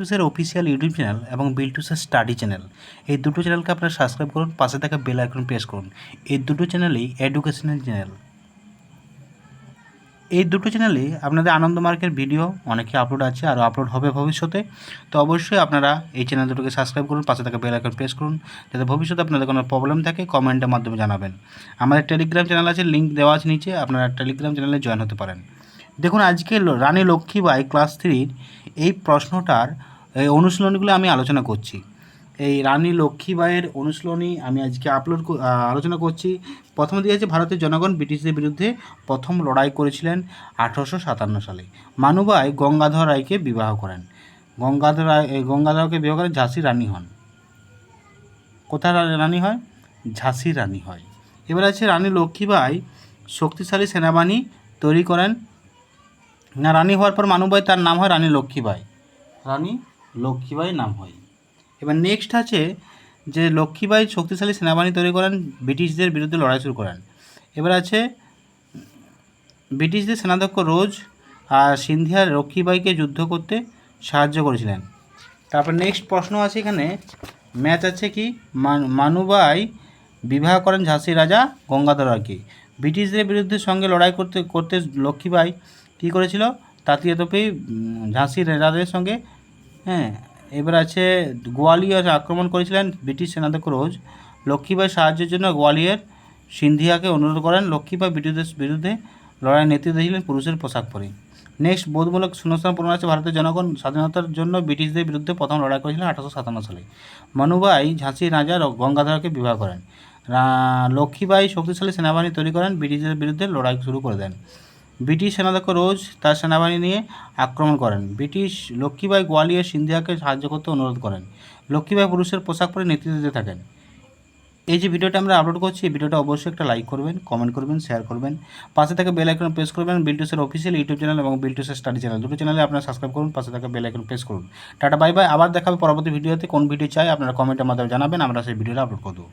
বিল্টুসের official YouTube channel এবং বিল্টুসের study channel এই দুটো চ্যানেলকে আপনারা সাবস্ক্রাইব করুন, পাশে থাকা বেল আইকন প্রেস করুন। এই দুটো চ্যানেলেই এডুকেশনাল চ্যানেল এই দুটো চ্যানেলে আপনাদের আনন্দ মার্কের ভিডিও অনেকে আপলোড আছে আরও আপলোড হবে ভবিষ্যতে। তো অবশ্যই আপনারা এই চ্যানেল দুটোকে সাবস্ক্রাইব করুন, পাশে থাকা বেল আইকন প্রেস করুন, যাতে ভবিষ্যতে আপনাদের কোনো প্রবলেম থাকে কমেন্টের মাধ্যমে জানাবেন। আমাদের টেলিগ্রাম চ্যানেল আছে লিঙ্ক দেওয়া আছে নিচে, আপনারা টেলিগ্রাম চ্যানেলে জয়েন হতে পারেন। দেখুন, আজকে রানী লক্ষ্মীবাই ক্লাস থ্রির এই প্রশ্নটার এই অনুশীলনীগুলো আমি আলোচনা করছি। এই রানী লক্ষ্মীবাইয়ের অনুশীলনী আমি আজকে আপলোড আলোচনা করছি। প্রথমে দিয়েছে ভারতের জনগণ ব্রিটিশদের বিরুদ্ধে প্রথম লড়াই করেছিলেন আঠারোশো সাতান্ন সালে। মানুবাই গঙ্গাধর রায়কে বিবাহ করেন। গঙ্গাধর রায় গঙ্গাধরকে বিবাহ করেন ঝাঁসির রানী হন। কোথায় রানী হয়? ঝাঁসির রানী হয়। এবার আছে রানী লক্ষ্মীবাই শক্তিশালী সেনাবাহিনী তৈরি করেন। না, রানী হওয়ার পর মানুবাই তার নাম হয় রানী লক্ষ্মীবাই রানী লক্ষ্মীবাই নাম হয়। এবার নেক্সট আছে যে লক্ষ্মীবাই শক্তিশালী সেনাবাহিনী তৈরি করেন, ব্রিটিশদের বিরুদ্ধে লড়াই শুরু করেন। এবার আছে ব্রিটিশদের সেনাধ্যক্ষ রোজ আর সিন্ধিয়া লক্ষ্মীবাইকে যুদ্ধ করতে সাহায্য করেছিলেন। তারপর নেক্সট প্রশ্ন আছে এখানে ম্যাচ আছে কি? মান- মানুবাই বিবাহ করেন ঝাঁসির রাজা গঙ্গাধর রায়কে। ব্রিটিশদের বিরুদ্ধে সঙ্গে লড়াই করতে করতে লক্ষ্মীবাই কী করেছিল? তাঁতীয় ঝাঁসির রাজাদের সঙ্গে হ্যাঁ এবার আছে গোয়ালিয়র আক্রমণ করেছিলেন ব্রিটিশ সেনাধ্যক্ষ রোজ লক্ষ্মীবাই সাহায্যের জন্য গোয়ালিয়র সিন্ধিয়াকে অনুরোধ করেন। লক্ষ্মীবাই ব্রিটিশদের বিরুদ্ধে লড়াই নেতৃত্ব দিয়েছিলেন পুরুষের পোশাক পরে। নেক্সট বোধমূলক শূন্যস্থান পূরণ আছে ভারতের জনগণ স্বাধীনতার জন্য ব্রিটিশদের বিরুদ্ধে প্রথম লড়াই করেছিলেন আঠারোশো সাতান্ন সালে। মনুবাই ঝাঁসির রাজা গঙ্গাধরকে বিবাহ করেন। লক্ষ্মীবাই শক্তিশালী সেনাবাহিনী তৈরি করেন, ব্রিটিশদের বিরুদ্ধে লড়াই শুরু করে দেন। ব্রিটিশ সেনাধ্যক্ষ রোজ তার সেনাবাহিনী নিয়ে আক্রমণ করেন। ব্রিটিশ লক্ষ্মীবাই গোয়ালিয়র সিন্ধিয়াকে সাহায্য করতে অনুরোধ করেন। লক্ষ্মীবাই পুরুষের পোশাক পরে নেতৃত্ব দিতে থাকেন। এই যে ভিডিওটা আমরা আপলোড করছি, এই ভিডিওটা অবশ্যই একটা লাইক করবেন কমেন্ট করবেন শেয়ার করবেন। পাশে থেকে বেল আইকন প্রেস করবেন বিলটুসের অফিসিয়াল ইউটিউব চ্যানেল এবং বিলটুসের স্টাডি চ্যানেল দুটো চ্যানেলে আপনারা সাবস্ক্রাইব করুন, পাশে থেকে বেল আইকন প্রেস করুন। টাটা বাই বাই আবার দেখাবে পরবর্তী ভিডিওতে কোন ভিডিও চাই আপনারা কমেন্টের মাধ্যমে জানাবেন, আমরা সেই ভিডিওটা আপলোড করে দেবো।